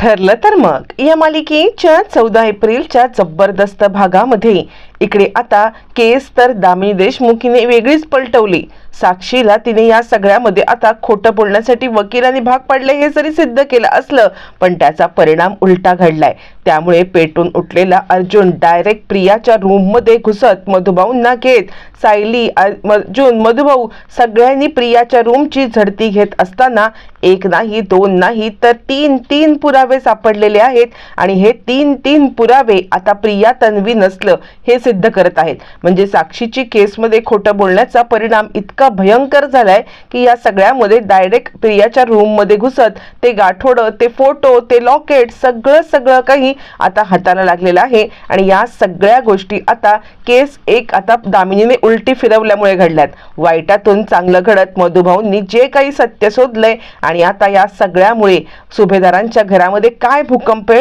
ठरलं तर मग. या मालिकेच्या चौदा एप्रिलच्या जबरदस्त भागामध्ये इकडे आता केस तर दामिनी देशमुखीने वेगळीच पलटवली. साक्षीला तिने या सगळ्यामध्ये आता खोटं बोलण्यासाठी वकिलांनी भाग पाडले हे जरी सिद्ध केलं असलं पण त्याचा परिणाम उलटा घडलाय. त्यामुळे पेटून उठलेला अर्जुन डायरेक्ट प्रियाच्या रूममध्ये घुसत मधुभाऊंना घेत सायली अर्जुन मधुभाऊ सगळ्यांनी प्रियाच्या रूमची झडती घेत असताना एक नाही दोन नाही तर तीन तीन पुरावे सापडलेले आहेत. आणि हे तीन तीन पुरावे आता प्रिया तन्वी नसलं हे सिद्ध करत आहेत. म्हणजे साक्षीची केसमध्ये खोटं बोलण्याचा परिणाम इतका भयंकर झालाय की या सगळ्यामध्ये डायरेक्ट प्रियाच्या रूममध्ये घुसत ते गाठोडं ते फोटो ते लॉकेट सगळं सगळं काही आता हाताला लागलेला आहे. आणि या सगळ्या गोष्टी आता केस एक आता दामिनीने उलटी फिरवल्यामुळे घडल्यात. वाईटातून चांगलं घडत मधुभाऊंनी जे काही सत्य शोधलंय आणि आता या सगळ्यामुळे सुभेदारांच्या घरामध्ये काय भूकंप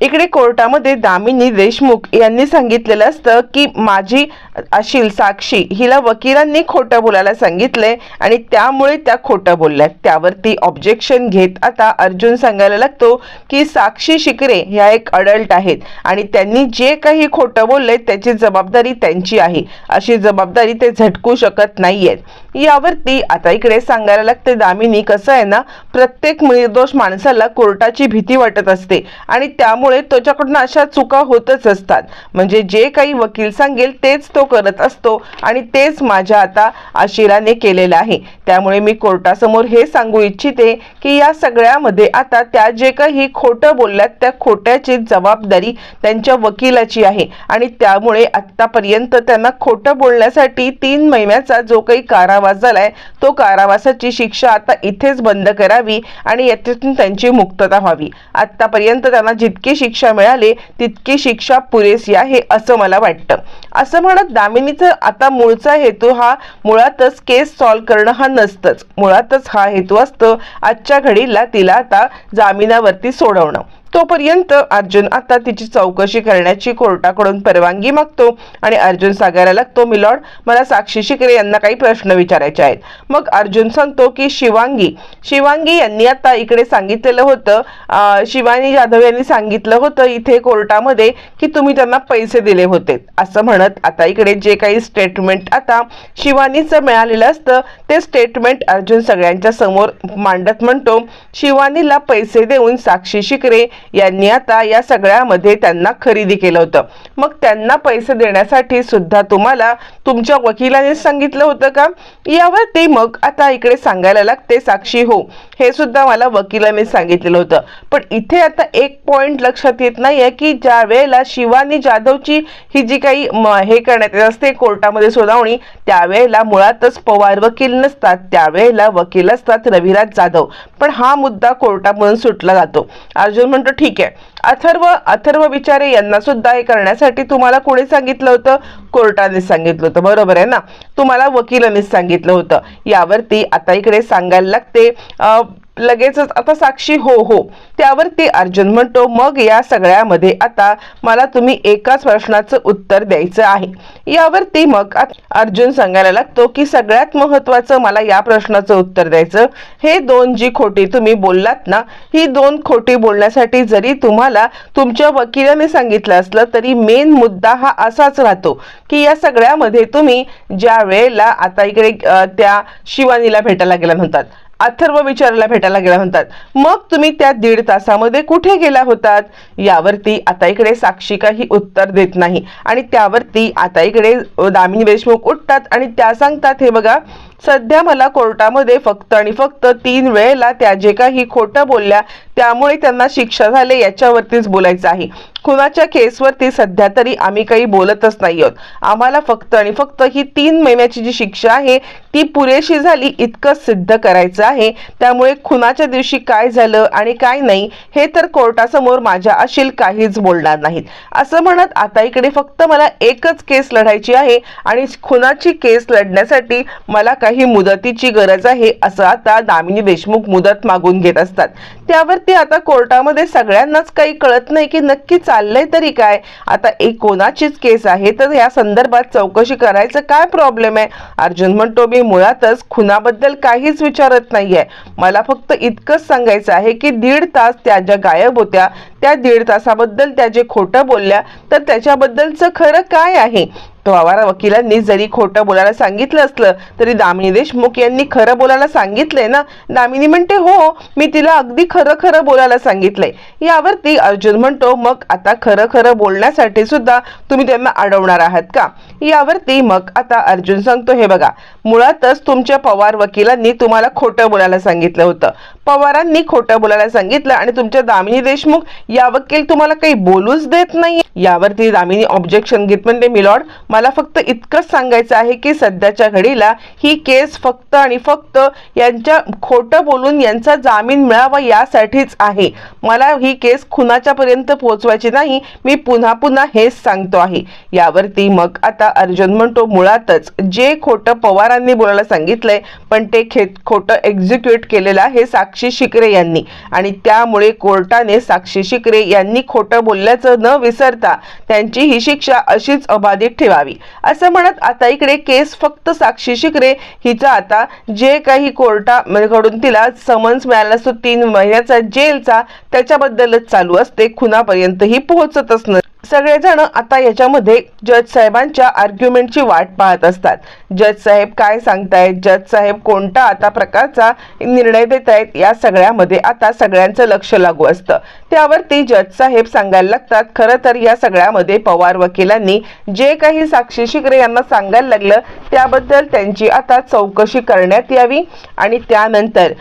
इकडे कोर्टामध्ये दामिनी देशमुख यांनी सांगितलेलं असतं की माझी अशील साक्षी हिला वकिलांनी खोटं बोलायला सांगितलंय आणि त्यामुळे त्या खोटं बोलल्या त्यावरती ऑब्जेक्शन घेत आता अर्जुन सांगायला लागतो की साक्षी शिकरे ह्या एक अडल्ट आहेत आणि त्यांनी जे काही खोटं बोललंय त्याची जबाबदारी त्यांची आहे. अशी जबाबदारी ते झटकू शकत नाहीयेत. यावरती आता इकडे सांगायला लागते दामिनी कसं आहे ना प्रत्येक निर्दोष माणसाला कोर्टाची भीती वाटत असते आणि त्यामुळे त्याच्याकडून अशा चुका होतच असतात. म्हणजे जे काही वकील सांगेल तेच तो करत असतो आणि तेच माझ्या आता आशिराने केलेलं आहे. त्यामुळे मी कोर्टासमोर हे सांगू इच्छिते की या सगळ्यामध्ये आता त्या जे काही खोटं बोलल्यात त्या खोट्याची जबाबदारी त्यांच्या वकिलाची आहे आणि त्यामुळे आत्तापर्यंत त्यांना खोटं बोलण्यासाठी तीन महिन्याचा जो काही कारावास झालाय तो कारावासाची शिक्षा आता इथेच बंद करावी आणि याच्यातून त्यांची मुक्तता व्हावी. आत्तापर्यंत त्यांना जितकी शिक्षा मिळाली तितकी शिक्षा पुरेशी आहे असं मला वाटतं. असं म्हणत दामिनीचा आता मूळचा हेतू हा मुळातच केस सॉल्व्ह करणं हा नसतंच. मुळातच हा हेतू असतो आजच्या घडीला तिला आता जामिनावरती सोडवणं. तोपर्यंत अर्जुन आता तिची चौकशी करण्याची कोर्टाकडून परवानगी मागतो आणि अर्जुन सांगायला लागतो मिलॉर्ड मला साक्षी शिकरे यांना काही प्रश्न विचारायचे आहेत. मग अर्जुन सांगतो की शिवांगी शिवांगी यांनी आता इकडे सांगितलेलं होतं शिवानी जाधव यांनी सांगितलं होतं इथे कोर्टामध्ये की तुम्ही त्यांना पैसे दिले होते. असं म्हणत आता इकडे जे काही स्टेटमेंट आता शिवानीचं मिळालेलं असतं ते स्टेटमेंट अर्जुन सगळ्यांच्या समोर मांडत म्हणतो शिवानीला पैसे देऊन साक्षी शिकरे यांनी आता या सगळ्यामध्ये त्यांना खरेदी केलं होतं. मग त्यांना पैसे देण्यासाठी सुद्धा तुम्हाला तुमच्या वकिलाने सांगितलं होतं का? यावर ते मग आता इकडे सांगायला लागते साक्षी हो. हे सुद्धा मला वकिलाने सांगितलेलं होतं. पण इथे आता एक पॉइंट लक्षात येत नाहीये की ज्या वेळेला शिवानी जाधवची ही जी काही हे करण्यात येत असते कोर्टामध्ये सुनावणी त्यावेळेला मुळातच पवार वकील नसतात त्यावेळेला वकील असतात रविराज जाधव. पण हा मुद्दा कोर्टामधून सुटला जातो. अर्जुन म्हणतो ठीक आहे. अथर्व अथर्व विचारे यांना सुद्धा हे करण्यासाठी तुम्हाला कोणी सांगितलं होतं? कोर्टाने सांगितलं होतं. बरोबर आहे ना? तुम्हाला वकिलांनी सांगितलं होतं. यावरती आता इकडे सांगायला लागते. अं, लगेचच आता साक्षी हो हो. त्यावरती अर्जुन म्हणतो मग या सगळ्यामध्ये आता मला तुम्ही एकाच प्रश्नाचं उत्तर द्यायचं आहे. यावरती मग आत- अर्जुन सांगायला लागतो की सगळ्यात महत्वाचं मला या प्रश्नाचं उत्तर द्यायचं. हे दोन जी खोटी तुम्ही बोललात ना ही दोन खोटी बोलण्यासाठी जरी तुम्हाला तुमच्या वकिलाने सांगितलं असलं तरी मेन मुद्दा हा असाच राहतो की या सगळ्यामध्ये तुम्ही ज्या वेळेला आता इकडे त्या शिवानीला भेटायला गेला म्हणतात अथर्व विचाराला भेटायला गेला म्हणतात. मग तुम्ही त्या दीड तासामध्ये कुठे गेला होतात? यावरती आता इकडे साक्षी काही उत्तर देत नाही. आणि त्यावरती आता इकडे दामिनी देशमुख उठतात आणि त्या सांगतात हे बघा सध्या मला कोर्टामध्ये फक्त आणि फक्त तीन वेळेला त्या जे काही खोटं बोलल्या त्यामुळे त्यांना शिक्षा झाली याच्यावरतीच बोलायचं आहे. खुनाच्या केसवरती सध्या तरी आम्ही काही बोलतच नाही आहोत. आम्हाला फक्त आणि फक्त ही तीन महिन्याची जी शिक्षा आहे ती पुरेशी झाली इतकं सिद्ध करायचं आहे. त्यामुळे खुनाच्या दिवशी काय झालं आणि काय नाही हे तर कोर्टासमोर माझ्या अशील काहीच बोलणार नाहीत. असं म्हणत आता इकडे फक्त मला एकच केस लढायची आहे आणि खुनाची केस लढण्यासाठी मला काही काही मुदतीची गरज आहे असं आता दामिनी देशमुख मुदत मागून घेत असतात. त्यावरती आता कोर्टामध्ये सगळ्यांनाच काही कळत नाही की नक्की चाललंय तरी काय. आता एक कोणाचीच केस आहे तर या संदर्भात चौकशी करायचं काय प्रॉब्लेम आहे? अर्जुन म्हणतो मी मुळातच खुनाबद्दल काहीच विचारत नाहीये. मला फक्त इतकंच सांगायचं आहे की दीड तास त्या ज्या गायब होत्या त्या दीड तासाबद्दल त्या जे खोटं बोलल्या तर त्याच्याबद्दलचं खरं काय आहे? तो आवारा वकिलांनी जरी खोटं बोलायला सांगितलं असलं तरी दामिनी देशमुख यांनी खरं बोलायला सांगितलंय ना? दामिनी म्हणते हो मी तिला अगदी खरं खरं बोलायला सांगितलंय. यावरती अर्जुन म्हणतो मग आता खरं खरं बोलण्यासाठी सुद्धा तुम्ही त्यांना अडवणार आहात का? यावरती मग आता अर्जुन सांगतो हे बघा मुळातच तुमच्या पवार वकिलांनी तुम्हाला खोटं बोलायला सांगितलं होतं. पवारांनी खोटं बोलायला सांगितलं आणि तुमच्या दामिनी देशमुख या वकील तुम्हाला काही बोलूच देत नाही यावरती दामिनी ऑब्जेक्शन घेत म्हणते मिलॉर्ड मला फक्त इतकंच सांगायचं आहे की सध्याच्या घडीला ही केस फक्त आणि फक्त यांच्या खोटं बोलून यांचा जामीन मिळावा यासाठीच आहे. मला ही केस खुनाच्या पर्यंत पोहोचवायची नाही मी पुन्हा पुन्हा हेच सांगतो आहे. यावरती मग आता अर्जुन म्हणतो मुळातच जे खोटं पवारांनी बोलायला सांगितलंय पण ते खे खोटं एक्झिक्यूट केलेलं आहे साक्षी शिकरे यांनी. आणि त्यामुळे कोर्टाने साक्षी शिकरे यांनी खोटं बोलल्याचं न विसरता त्यांची ही शिक्षा अशीच अबाधित ठेवावी. असं म्हणत आता इकडे केस फक्त साक्षी शिकरे हिचा आता जे काही कोर्टाकडून तिला समन्स मिळाला असतो तीन महिन्याचा जेलचा त्याच्याबद्दलच चालू असते खुनापर्यंतही पोहोचतच नसते सगळेजण आता याच्यामध्ये जज साहेबांच्या आर्ग्युमेंटची वाट पाहत असतात. जज साहेब काय सांगतायत? जज साहेब कोणता आता प्रकारचा निर्णय देत आहेत या सगळ्यामध्ये आता सगळ्यांचं लक्ष लागू असतं. त्यावरती जज साहेब सांगायला लागतात खरं तर या सगळ्यामध्ये पवार वकिलांनी जे काही साक्षी शिकरे यांना सांगायला लागलं त्याबद्दल त्यांची आता चौकशी करण्यात यावी आणि त्यानंतर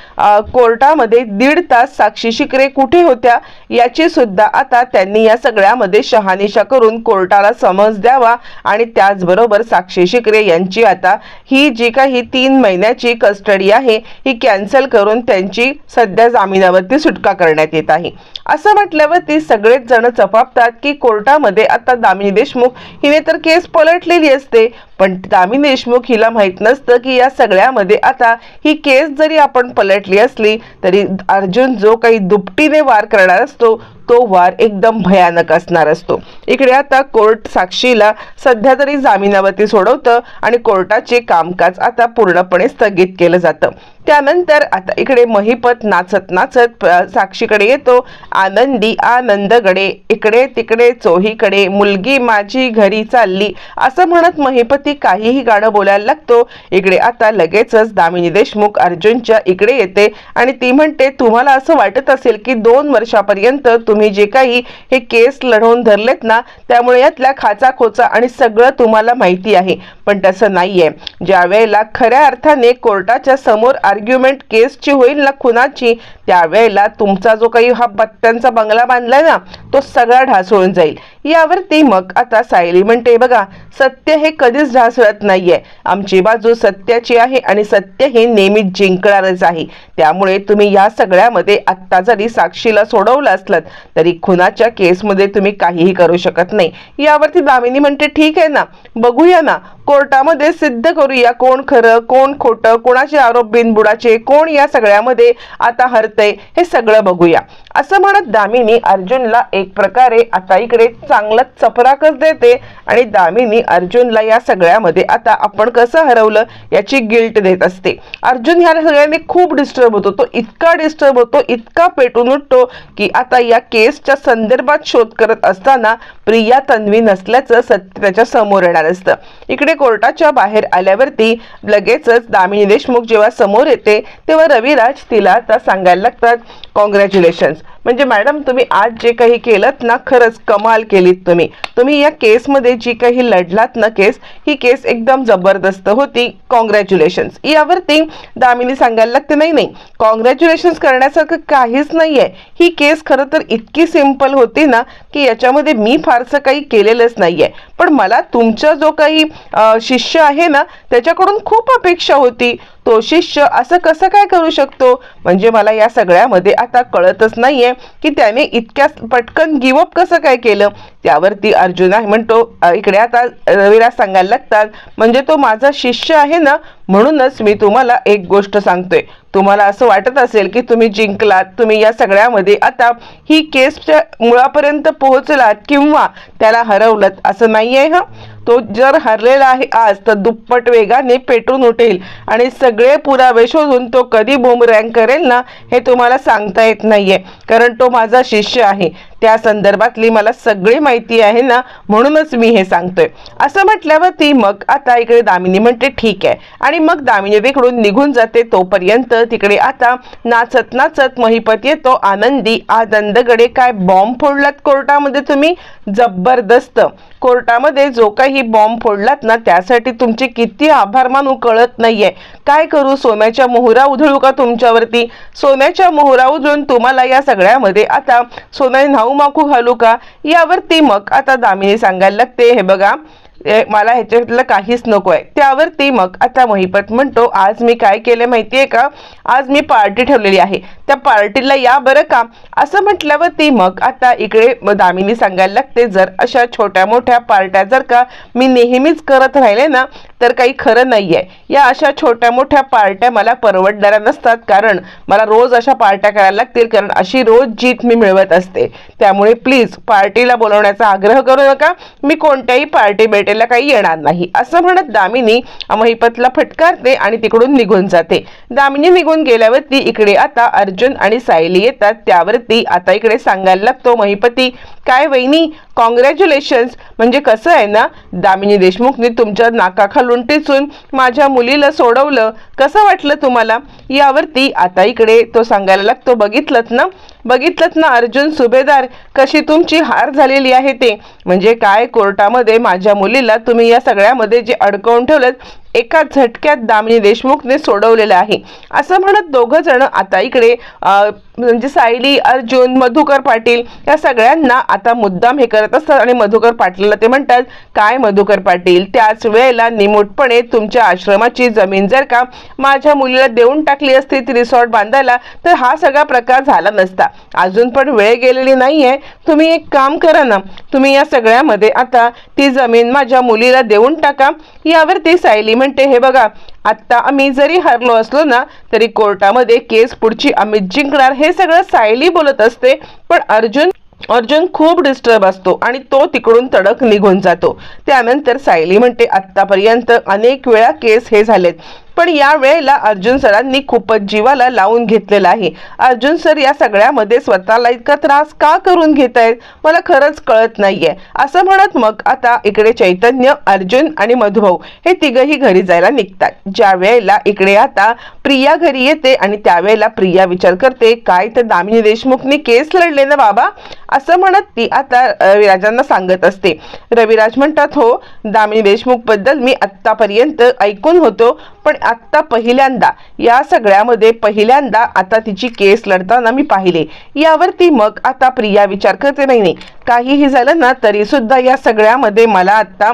कोर्टामध्ये दीड तास साक्षी शिकरे कुठे होत्या याची सुद्धा आता त्यांनी या सगळ्यामध्ये शहा शहानिशा करून कोर्टाला समज द्यावा आणि त्याचबरोबर साक्षी शिकरे यांची आता ही जी काही तीन महिन्याची कस्टडी आहे ही कॅन्सल करून त्यांची सध्या जामिनावरती सुटका करण्यात येत आहे. असं म्हटल्यावरती सगळेच जण चपापतात की कोर्टामध्ये आता दामिनी देशमुख हिने तर केस पलटलेली असते पण दामिनी देशमुख हिला माहीत नसतं की या सगळ्यामध्ये आता ही केस जरी आपण पलटली असली तरी अर्जुन जो काही दुपटीने वार करणार असतो तो वार एकदम भयानक असणार असतो. इकडे आता कोर्ट साक्षीला सध्या तरी जामिनावरती सोडवतं आणि कोर्टाचे कामकाज आता पूर्णपणे स्थगित केलं जातं. त्यानंतर आता इकडे महिपत नाचत नाचत साक्षीकडे येतो. आनंदी आनंदगडे इकडे तिकडे चोहीकडे मुलगी माझी घरी चालली. असं म्हणत महिपती काहीही गाणं बोलायला लागतो. इकडे आता लगेचच दामिनी देशमुख अर्जुनच्या इकडे येते आणि ती म्हणते तुम्हाला असं वाटत असेल की दोन वर्षापर्यंत तुम्ही जे काही हे केस लढवून धरलेत ना त्यामुळे यातल्या खाचा खोचा आणि सगळं तुम्हाला माहिती आहे. पण तसं नाहीये. ज्या वेळेला खऱ्या अर्थाने कोर्टाच्या समोर आर्ग्युमेंट केसची होईल ना खुनाची त्यावेळेला तुमचा जो काही हा बत्त्यांचा बंगला बांधलाय ना तो सगळा ढासळून जाईल. यावरती मग आता सायली म्हणते बघा सत्य हे कधीच ढासळत नाहीये. आमची बाजू सत्याची आहे आणि सत्य हे नेहमीच जिंकणारच आहे. त्यामुळे तुम्ही या सगळ्यामध्ये आत्ता जरी साक्षीला सोडवलं असलं तरी खुनाच्या केसमध्ये तुम्ही काहीही करू शकत नाही. यावरती दामिनी म्हणते ठीक आहे ना. बघूया ना. कोर्टामध्ये सिद्ध करूया कोण खरं कोण खोटं कोणाचे आरोप बिनबुडाचे कोण या सगळ्यामध्ये आता हरतय हे सगळं बघूया. असं म्हणत दामिनी अर्जुनला एक प्रकारे आता इकडे चांगलं चपराकच देते आणि दामिनी अर्जुनला या सगळ्यामध्ये आता आपण कसं हरवलं याची गिल्ट देत असते. अर्जुन ह्या सगळ्यांनी खूप डिस्टर्ब होतो. तो इतका डिस्टर्ब होतो इतका पेटून उठतो की आता या केसच्या संदर्भात शोध करत असताना प्रिया तन्वी नसल्याचं सत्य त्याच्यासमोर येणार असतं. इकडे कोर्टाच्या बाहेर आल्यावरती लगेचच दामिनी देशमुख जेव्हा समोर येते तेव्हा रविराज तिला आता सांगायला लागतात कॉंग्रॅच्युलेशन्स म्हणजे मॅडम तुम्ही आज जे काही केलं ना खरंच कमाल केलीत तुम्ही. तुम्ही या केसमध्ये जी काही लढलात ना केस ही केस एकदम जबरदस्त होती. कॉंग्रॅच्युलेशन्स यावरती दामिनी सांगायला लागते नाही नाही कॉंग्रॅच्युलेशन्स करण्यासारखं काहीच नाही आहे ही केस खरं तर इतकी सिंपल होती ना की याच्यामध्ये मी फारसं काही केलेलंच नाही आहे पण मला तुमचा जो काही शिष्य आहे ना त्याच्याकडून खूप अपेक्षा होती. तो शिष्य असं कसं काय करू शकतो? म्हणजे मला या सगळ्यामध्ये आता कळतच नाहीये की त्याने इतक्या पटकन गिवअप कसं काय केलं? त्यावरती अर्जुन आहे म्हणतो इकडे आता रविराज सांगायला लागतात. म्हणजे तो माझा शिष्य आहे ना म्हणूनच मी तुम्हाला एक गोष्ट सांगतोय. तुम्हाला असं वाटत असेल की तुम्ही जिंकलात तुम्ही या सगळ्यामध्ये आता ही केसच्या मुळापर्यंत पोहोचलात किंवा त्याला हरवलत असं नाही आहे हं? तो जर हरलेला आहे आज तर दुप्पट वेगाने पेटून उठेल आणि सगळे पुरावे शोधून तो कधी बूमरँग करेल ना हे तुम्हाला सांगता येत नाहीये. कारण तो माझा शिष्य आहे. त्या संदर्भातली मला सगळी माहिती आहे ना म्हणूनच मी हे सांगतोय. असं म्हटल्यावरती मग आता इकडे दामिनी म्हणते ठीक आहे. आणि मग दामिनी तिकडून निघून जाते. तोपर्यंत तिकडे आता नाचत नाचत महिपत येतो. आनंदी आनंदगडे काय बॉम्ब फोडलात कोर्टामध्ये तुम्ही? जबरदस्त. कोर्टामध्ये जो काही बॉम्ब फोडलात ना त्यासाठी तुमचे किती आभार मानू कळत नाहीये. काय करू? सोन्याच्या मोहरा उधळू का तुमच्यावरती? सोन्याच्या मोहरा उधळून तुम्हाला या सगळ्यामध्ये आता सोन्या न्हाऊ माकू घालू का यावर ती मग आता दामिनी सांगायला लागते. हे बघा मला ह्याच्यातलं काहीच नको आहे. त्यावरती मग आता मोहिपत म्हणतो आज मी काय केलं माहिती आहे का? आज मी पार्टी ठेवलेली आहे. त्या पार्टीला या बरं का? असं म्हटल्यावरती मग आता इकडे दामिनी सांगायला लागते जर अशा छोट्या मोठ्या पार्ट्या जर का मी नेहमीच करत राहिले ना तर काही खरं नाही आहे या अशा छोट्या मोठ्या पार्ट्या मला परवडणाऱ्या नसतात. कारण मला रोज अशा पार्ट्या करायला लागतील. कारण अशी रोज जीत मी मिळवत असते. त्यामुळे प्लीज पार्टीला बोलवण्याचा आग्रह करू नका. मी कोणत्याही पार्टी त्याला काही येणार नाही. असं म्हणत दामिनी महिपतला फटकारते आणि तिकडून निघून जाते. दामिनी निघून गेल्यावरती इकडे आता अर्जुन आणि सायली येतात. त्यावरती आता इकडे सांगायला लागतो महिपती काय वहिनी? कॉंग्रॅच्युलेशन्स म्हणजे कसं आहे ना दामिनी देशमुखने तुमच्या नाकाखालून टिचून माझ्या मुलीला सोडवलं. कसं वाटलं तुम्हाला? यावरती आता इकडे तो सांगायला लागतो बघितलंत ना? बघितलंत ना अर्जुन सुभेदार कशी तुमची हार झालेली आहे ते? म्हणजे काय कोर्टामध्ये माझ्या मुलीला तुम्ही या सगळ्यामध्ये जे अडकवून ठेवलं एका झटक्यात दामिनी देशमुखने सोडवलेलं आहे. असं म्हणत दोघं जण आता इकडे म्हणजे सायली अर्जुन मधुकर पाटील या सगळ्यांना आता मुद्दाम हे करत असतात आणि मधुकर पाटीलला ते म्हणतात काय मधुकर पाटील त्याच वेळेला निमूटपणे तुमच्या आश्रमाची जमीन जर का माझ्या मुलीला देऊन टाकली असती ती रिसॉर्ट बांधायला तर हा सगळा प्रकार झाला नसता. अजून पण वेळ गेलेली नाहीये. तुम्ही एक काम करा ना तुम्ही या सगळ्यामध्ये आता ती जमीन माझ्या मुलीला देऊन टाका. यावरती सायली म्हणते हे बघा आत्ता आम्ही जरी हरलो असलो ना तरी कोर्टामध्ये केस पुढची आम्ही जिंकणार हे सगळं सायली बोलत असते पण अर्जुन अर्जुन खूप डिस्टर्ब असतो आणि तो तिकडून तडक निघून जातो. त्यानंतर सायली म्हणते आत्तापर्यंत अनेक वेळा केस हे झालेत. पण या वेळेला अर्जुन सरांनी खूपच जीवाला लावून घेतलेला आहे. अर्जुन सर या सगळ्यामध्ये स्वतःला इतका त्रास का करून घेत आहेत मला खरंच कळत नाहीये. असं म्हणत मग आता इकडे चैतन्य अर्जुन आणि मधुभाऊ हे तिघही घरी जायला निघतात. ज्या वेळेला इकडे आता प्रिया घरी येते आणि त्यावेळेला प्रिया विचार करते काय तर दामिनी देशमुखनी केस लढले ना बाबा? असं म्हणत ती आता रविराजांना सांगत असते. रविराज म्हणतात हो दामिनी देशमुखबद्दल मी आत्तापर्यंत ऐकून होतो पण आत्ता पहिल्यांदा या सगळ्यामध्ये पहिल्यांदा आता तिची केस लढताना मी पाहिले. यावरती मग आता प्रिया विचार करते नाही नाही काहीही झालं ना तरी सुद्धा या सगळ्यामध्ये मला आता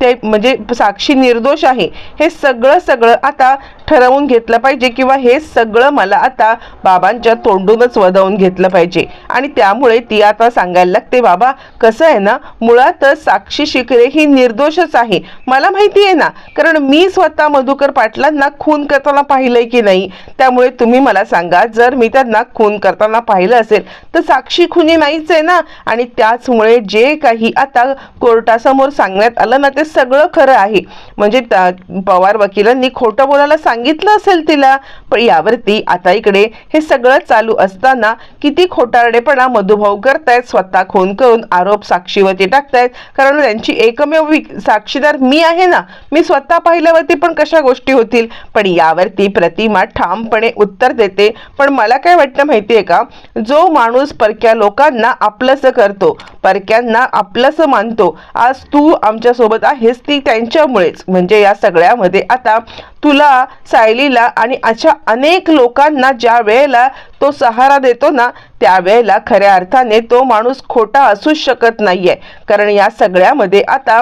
ते म्हणजे साक्षी निर्दोष आहे. हे सगळं सगळं आता ठरवून घेतलं पाहिजे किंवा हे सगळं मला आता बाबांच्या तोंडूनच वदवून घेतलं पाहिजे. आणि त्यामुळे ती आता सांगायला लागते बाबा कसं आहे ना मुळातच साक्षी शिकरे ही निर्दोषच आहे. मला माहिती आहे ना कारण मी स्वतः मधुकर पाटलांना खून करताना पाहिलंय की नाही त्यामुळे तुम्ही मला सांगा जर मी त्यांना खून करताना पाहिलं असेल तर साक्षी खुनी नाहीच आहे ना? आणि त्याचमुळे जे काही आता कोर्टासमोर सांगण्यात आलं ना ते सगळं खरं आहे. म्हणजे त्या- पवार वकिलांनी खोटं बोलायला सांगितलं असेल तिला पण यावरती आता इकडे हे सगळं चालू असताना किती खोटारडेपणा मधुभाऊ करतायत स्वतः खून करून आरोप साक्षीवरती टाकतायत. कारण त्यांची एकमेव विक- साक्षीदार मी आहे ना? मी स्वतः पाहिल्यावरती पण कशा गोष्टी होतील. पण यावरती प्रतिमा ठामपणे उत्तर देते. पण मला काय वाटतं माहिती आहे का? जो माणूस परक्या लोकांना आपलंसं करतो परक्यांना आपलंसं मानतो आज तू आमच्यासोबत आहेस ती त्यांच्यामुळेच. म्हणजे या सगळ्यामध्ये आता तुला सायलीला आणि अशा अनेक लोकांना ज्या वेळेला तो सहारा देतो ना त्यावेळेला खऱ्या अर्थाने तो माणूस खोटा असूच शकत नाहीये. कारण या सगळ्यामध्ये आता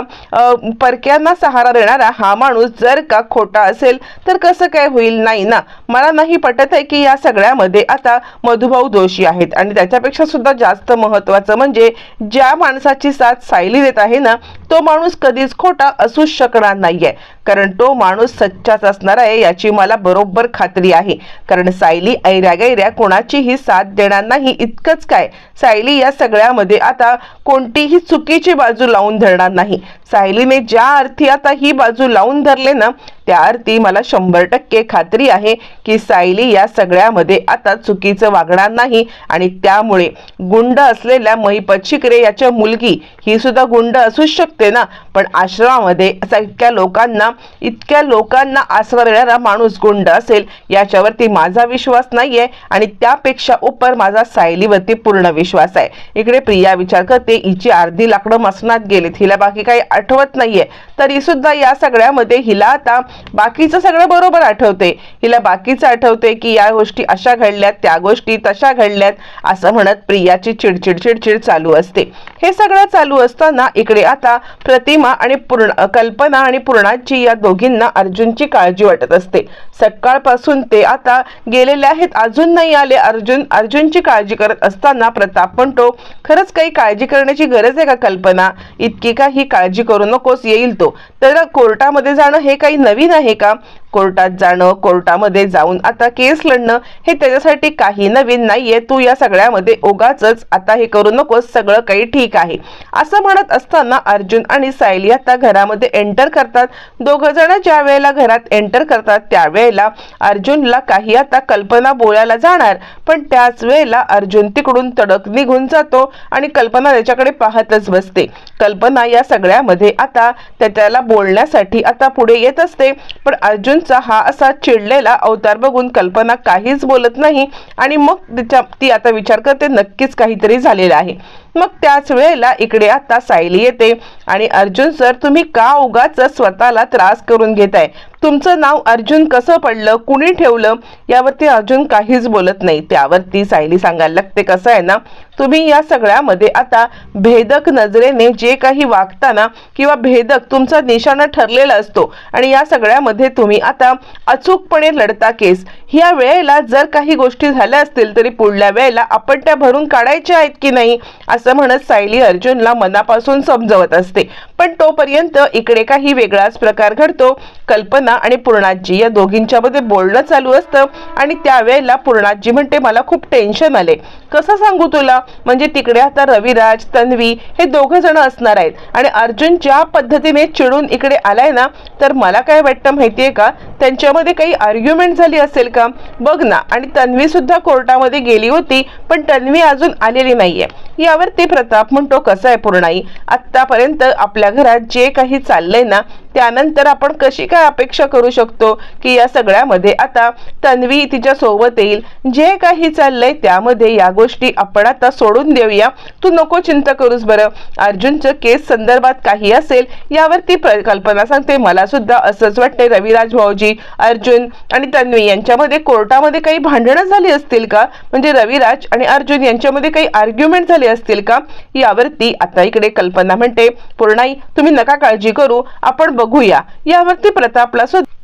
परक्यांना सहारा देणारा हा माणूस जर का खोटा असेल तर कसं काय होईल? नाही ना. मला नाही पटत आहे की या सगळ्यामध्ये आता मधुभाऊ दोषी आहेत. आणि त्याच्यापेक्षा सुद्धा जास्त महत्त्वाचं म्हणजे ज्या माणसाची साथ सायली देत आहे ना तो माणूस कधीच खोटा असूच शकणार नाहीये. कारण तो माणूस सच्चाच असणार आहे याची मला बरोबर खात्री आहे. कारण सायली ऐऱ्या गैऱ्या कोणाचीही साथ देणार नाही. इतकंच काय? सायली या सगळ्यामध्ये आता कोणतीही चुकीची बाजू लावून धरणार नाही. सायलीने ज्या अर्थी आता ही बाजू लावून धरले ना त्या अर्थी मला शंभर टक्के खात्री आहे की सायली या सगळ्यामध्ये आता चुकीचं वागणार नाही आणि त्यामुळे गुंड असलेल्या महिपत याच्या मुलगी ही सुद्धा गुंड असूच शकते ना. पण आश्रमामध्ये असा इतक्या लोकांना इतक्या लोकांना आसरा देणारा माणूस गुंड असेल याच्यावरती माझा विश्वास नाहीये आणि त्यापेक्षा उपर माझा सायलीवरती पूर्ण विश्वास आहे. इकडे प्रिया विचार करते हिची अर्धी लाकडं मसनात गेलीत हिला बाकी काही आठवत नाहीये. तरी सुद्धा या सगळ्यामध्ये हिला आता बाकीचं सगळं बरोबर आठवते. हिला बाकीचं आठवते की या गोष्टी अशा घडल्यात त्या गोष्टी तशा घडल्यात असं म्हणत प्रियाची चिडचिड चिडचिड चालू असते. हे सगळं चालू असताना इकडे आता प्रतिमा आणि पूर्ण कल्पना आणि पूर्णाची या दोघींना अर्जुनची काळजी वाटत असते. सकाळपासून ते आता गेलेले आहेत अजून नाही आले. अर्जुन अर्जुनची काळजी करत असताना प्रताप म्हणतो खरंच काही काळजी करण्याची गरज आहे का कल्पना? इतकी का ही काळजी करू नकोस येईल तो. तर कोर्टामध्ये जाणं हे काही नवीन आहे का? कोर्टात जाणं कोर्टामध्ये जाऊन आता केस लढणं हे त्याच्यासाठी काही नवीन नाहीये. तू या सगळ्यामध्ये ओगाच आता हे करू नकोस. सगळं काही ठीक आहे. असं म्हणत असताना अर्जुन आणि सायली आता घरामध्ये एंटर करतात. दोघं जण ज्या वेळेला घरात एंटर करतात त्यावेळेला अर्जुनला काही आता कल्पना बोलायला जाणार. पण त्याच वेळेला अर्जुन तिकडून तडक निघून जातो आणि कल्पना त्याच्याकडे पाहतच बसते. कल्पना या सगळ्यामध्ये आता त्याला बोलण्यासाठी आता पुढे येत असते. पण अर्जुन अर्जुनचा हा असा चिडलेला अवतार बघून कल्पना काहीच बोलत नाही आणि मग तिच्या ती आता विचार करते नक्कीच काहीतरी झालेलं आहे. मग त्याच वेळेला इकडे आता सायली येते. आणि अर्जुन सर तुम्ही का उगाच स्वतःला त्रास करून घेताय? तुमचं नाव अर्जुन कसं पडलं? कुणी ठेवलं? यावरती अर्जुन काहीच बोलत नाही. त्यावरती सायली सांगायला लागते कसं आहे ना तुम्ही या सगळ्यामध्ये आता भेदक नजरेने जे काही वागताना किंवा भेदक तुमचा निशाणा ठरलेला असतो आणि या सगळ्यामध्ये तुम्ही आता अचूकपणे लढता केस. ह्या वेळेला जर काही गोष्टी झाल्या असतील तरी पुढल्या वेळेला आपण त्या भरून काढायच्या आहेत की नाही? असं म्हणत सायली अर्जुनला मनापासून समजवत असते. पण तोपर्यंत इकडे काही वेगळाच प्रकार घडतो. कल्पना आणि पूर्णाजी या दोघींच्यामध्ये बोलणं चालू असतं आणि त्यावेळेला पूर्णाजी म्हणते मला खूप टेन्शन आले कसं सांगू तुला? म्हणजे तिकडे आता रविराज तन्वी हे दोघं जण असणार आहेत आणि अर्जुन ज्या पद्धतीने चिडून इकडे आलाय ना तर मला काय वाटतं माहितीये का? त्यांच्यामध्ये काही आर्ग्युमेंट झाली असेल का? बघ ना आणि तन्वी सुद्धा कोर्टामध्ये गेली होती पण तन्वी अजून आलेली नाहीये. यावरती प्रताप म्हणतो कसं आहे पूर्णाई? आत्तापर्यंत आपल्या घरात जे काही चाललंय ना त्यानंतर आपण कशी काय अपेक्षा करू शकतो की या सगळ्यामध्ये आता तन्वी तिच्या सोबत येईल? जे काही चाललंय त्यामध्ये या गोष्टी आपण आता सोडून देऊया. तू नको चिंता करूस बरं. अर्जुनचं केस संदर्भात काही असेल यावरती प्र- कल्पना सांगते. मला सुद्धा असंच वाटते रविराज भाऊजी अर्जुन आणि तन्वी यांच्यामध्ये कोर्टामध्ये काही भांडणं झाली असतील का? म्हणजे रविराज आणि अर्जुन यांच्यामध्ये काही आर्ग्युमेंट झाले असतील का? यावरती आता इकडे कल्पना म्हणते पूर्णाई तुम्ही नका काळजी करू आपण बघूया. यावरती प्रतापला सुद्धा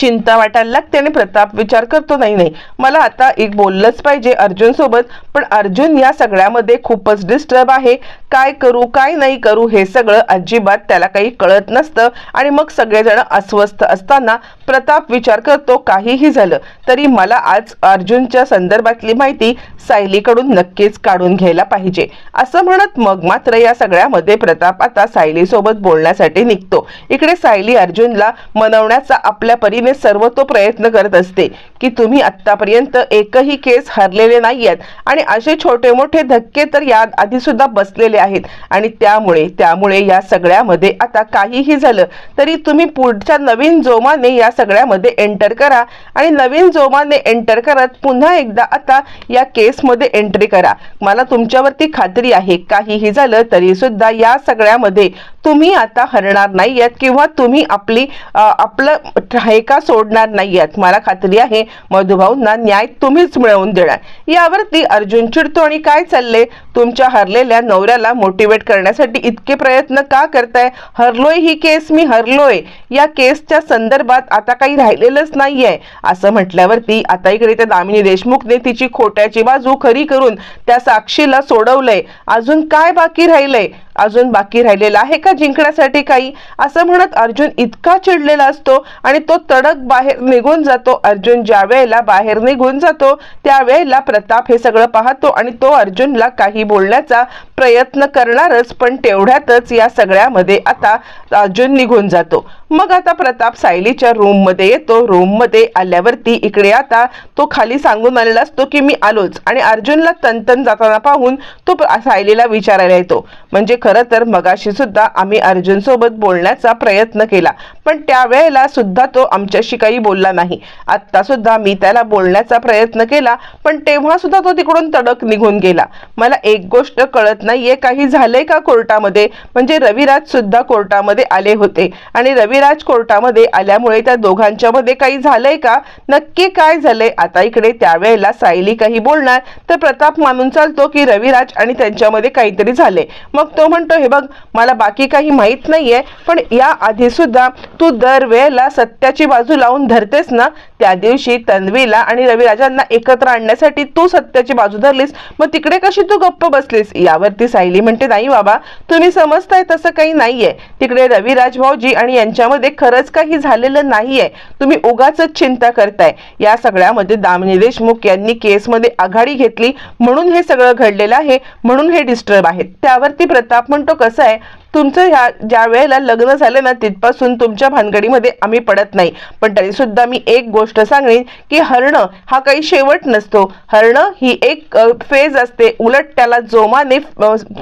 चिंता वाटायला लागते आणि प्रताप विचार करतो नाही नाही मला आता एक बोललंच पाहिजे अर्जुन सोबत पण अर्जुन या सगळ्यामध्ये खूपच डिस्टर्ब आहे. काय करू काय नाही करू हे सगळं अजिबात त्याला काही कळत नसतं आणि मग सगळेजण अस्वस्थ असताना प्रताप विचार करतो काहीही झालं तरी मला आज अर्जुनच्या संदर्भातली माहिती सायलीकडून नक्कीच काढून घ्यायला पाहिजे. असं म्हणत मग मात्र या सगळ्यामध्ये प्रताप आता सायलीसोबत बोलण्यासाठी निघतो. इकडे सायली अर्जुनला मनवण्याचा आपल्या परीने सर्व तो प्रयत्न करत असते की तुम्ही आत्तापर्यंत एकही केस हरलेले नाही आहेत आणि असे छोटे मोठे धक्के तर या आधी सुद्धा बसलेले आहेत. आणि त्यामुळे त्यामुळे या सगळ्यामध्ये आता काहीही झालं तरी तुम्ही पुढच्या नवीन जोमाने या सगळ्यामध्ये एंटर करा. आणि नवीन जोमाने एंटर करत पुन्हा एकदा आता या केसमध्ये एंट्री करा. मला तुमच्यावरती खात्री आहे काहीही झालं तरी सुद्धा या सगळ्यामध्ये तुम्ही आता हरणार नाही आहेत किंवा तुम्ही आपली आपलं हे का सोडणार नाहीयेत? मला खात्री आहे मधुभाऊंना न्याय तुम्हीच मिळवून देणार. यावरती अर्जुन चिडतो आणि काय चालले तुमच्या हरलेल्या नवऱ्याला मोटिवेट करण्यासाठी इतके प्रयत्न का करताय? हरलोय ही केस मी हरलोय. या केसच्या संदर्भात आता काही राहिलेलंच नाहीये. असं म्हटल्यावरती आता इकडे त्या दामिनी देशमुखने तिची खोट्याची बाजू खरी करून त्या साक्षीला सोडवलंय. अजून काय बाकी राहिलंय? अजून बाकी राहिलेला आहे का जिंकण्यासाठी काही? असं म्हणत अर्जुन इतका चिडलेला असतो आणि तो तडक बाहेर निघून जातो. अर्जुन ज्या वेळेला बाहेर निघून जातो त्यावेळेला प्रताप हे सगळं पाहतो आणि तो अर्जुनला काही बोलण्याचा प्रयत्न करणारच पण तेवढ्यातच या सगळ्यामध्ये आता अर्जुन निघून जातो. मग आता प्रताप सायलीच्या रूममध्ये येतो. रूममध्ये आल्यावरती इकडे आता तो खाली सांगून आलेला असतो की मी आलोच आणि अर्जुनला तनतन जाताना पाहून तो सायलीला विचारायला येतो. म्हणजे खरं तर मगाशी सुद्धा आम्ही अर्जुन सोबत बोलण्याचा प्रयत्न केला पण त्यावेळेला सुद्धा तो आमच्याशी काही बोलला नाही. आत्ता सुद्धा मी त्याला बोलण्याचा प्रयत्न केला पण तेव्हा सुद्धा तो तिकडून तडक निघून गेला. मला एक गोष्ट कळत नाहीये काही झालंय का कोर्टामध्ये? म्हणजे रविराज सुद्धा कोर्टामध्ये आले होते आणि रविराज कोर्टामध्ये आल्यामुळे त्या दोघांच्या मध्ये काही झालंय का? नक्की काय झालंय? आता इकडे त्यावेळेला सायली काही बोलणार तर प्रताप मानून चालतो की रविराज आणि त्यांच्यामध्ये काहीतरी झाले मग तो म्हणतो हे बघ मला बाकी काही माहीत नाहीये पण या आधी सुद्धा तू दरवेळेला सत्याची बाजू लावून धरतेस ना त्या दिवशी तन्वीला आणि रविराजांना एकत्र आणण्यासाठी तू सत्याची बाजू धरलीस. मग तिकडे कशी तू गप्प बसलीस? यावरती सायली म्हणते नाही बाबा तुम्ही समजताय तसं काही नाहीये. तिकडे रविराज भाऊजी आणि यांच्यामध्ये खरंच काही झालेलं नाहीये. तुम्ही उगाच चिंता करताय. या सगळ्यामध्ये दामिनी देशमुख यांनी केसमध्ये आघाडी घेतली. म्हणून हे सगळं घडलेलं आहे. म्हणून हे डिस्टर्ब आहेत. त्यावरती प्रताप म्हणतो कसं आहे तुमचं ह्या ज्या वेळेला लग्न झालं ना तिथपासून तुमच्या भानगडीमध्ये आम्ही पडत नाही. पण तरी सुद्धा मी एक गोष्ट सांगेन की हरणं हा काही शेवट नसतो. हरणं ही एक फेज असते. उलट त्याला जोमाने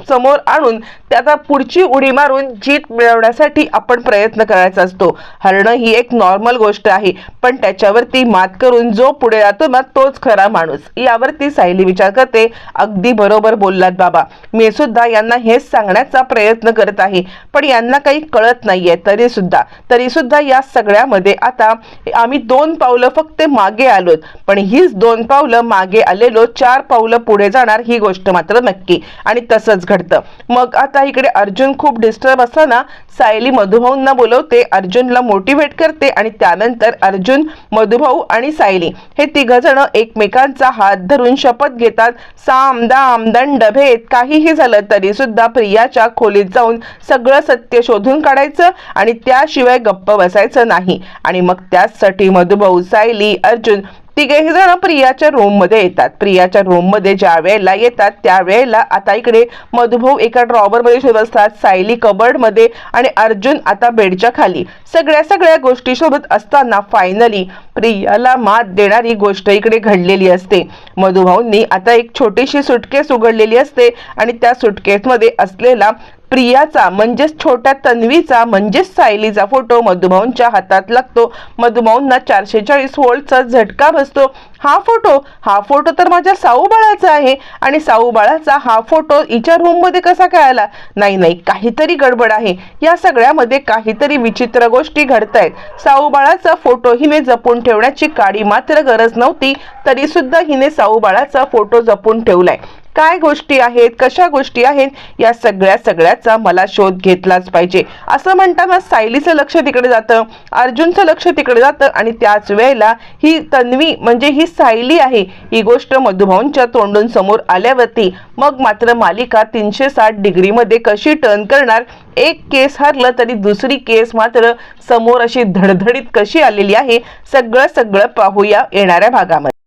समोर आणून त्याचा पुढची उडी मारून जीत मिळवण्यासाठी आपण प्रयत्न करायचा असतो. हरणं ही एक नॉर्मल गोष्ट आहे. पण त्याच्यावरती मात करून जो पुढे जातो ना तोच खरा माणूस. यावरती सायली विचार करते. अगदी बरोबर बोललात बाबा. मी सुद्धा यांना हेच सांगण्याचा प्रयत्न करत. आहे. पण यांना काही कळत नाहीये. तरी सुद्धा तरी सुद्धा या सगळ्यामध्ये आता आम्ही दोन पावलं फक्त मागे आलोत. पण हीच दोन पावलं मागे आलेलो चार पावलं पुढे जाणार ही गोष्ट मात्र नक्की. आणि तसंच घडतं. मग आता इकडे अर्जुन खूप डिस्टर्ब असताना सायली मधुभाऊंना बोलवते अर्जुनला मोटिवेट करते आणि त्यानंतर अर्जुन मधुभाऊ आणि सायली हे तिघ जण एकमेकांचा हात धरून शपथ घेतात. साम दाम दंड भेद काहीही झालं तरी सुद्धा प्रियाच्या खोलीत जाऊन सगळं सत्य शोधून काढायचं आणि त्याशिवाय गप्प बसायचं नाही. आणि मग त्याचसाठी मधुभाऊ सायली अर्जुन तिघेही जण प्रियाच्या रूममध्ये येतात. प्रियाच्या रूममध्ये ज्या वेळेला येतात त्यावेळेला आता इकडे मधुभाऊ एका ड्रॉवर मध्ये शोधत असतात सायली कबर्डमध्ये आणि अर्जुन आता बेडच्या खाली. सगळ्या सगळ्या गोष्टी शोधत असताना फायनली प्रियाला मात देणारी गोष्ट इकडे घडलेली असते. मधुभाऊंनी आता एक छोटीशी सुटकेस उघडलेली असते आणि त्या सुटकेसमध्ये असलेला प्रियाचा म्हणजेच छोट्या तन्वीचा म्हणजेच सायलीचा फोटो मधुभाऊंच्या हातात लागतो. मधुभाऊंना चारशे चाळीस व्होल्टचा झटका बसतो. हा फोटो हा फोटो तर माझ्या साऊ बाळाचा आहे. आणि साऊ बाळाचा हा फोटो हिच्या रूममध्ये कसा काय आला नाही नाही काहीतरी गडबड आहे. या सगळ्यामध्ये काहीतरी विचित्र गोष्टी घडतायत. साऊ बाळाचा फोटो हिने जपून ठेवण्याची काडी मात्र गरज नव्हती. तरी सुद्धा हिने साऊ बाळाचा फोटो जपून ठेवलाय. काय गोष्टी आहेत कशा गोष्टी आहेत या सगळ्या सगळ्याचा मला शोध घेतलाच पाहिजे. असं म्हणताना सायलीचं लक्ष तिकडे जातं अर्जुनचं लक्ष तिकडे जातं आणि त्याच वेळेला ही तन्वी म्हणजे ही सायली आहे. ही गोष्ट मधुभाऊंच्या तोंडून समोर आल्यावरती मग मात्र मालिका तीनशे साठ डिग्रीमध्ये कशी टर्न करणार? एक केस हरलं तरी दुसरी केस मात्र समोर अशी धडधडीत कशी आलेली आहे? सगळं सगळं पाहूया येणाऱ्या भागामध्ये.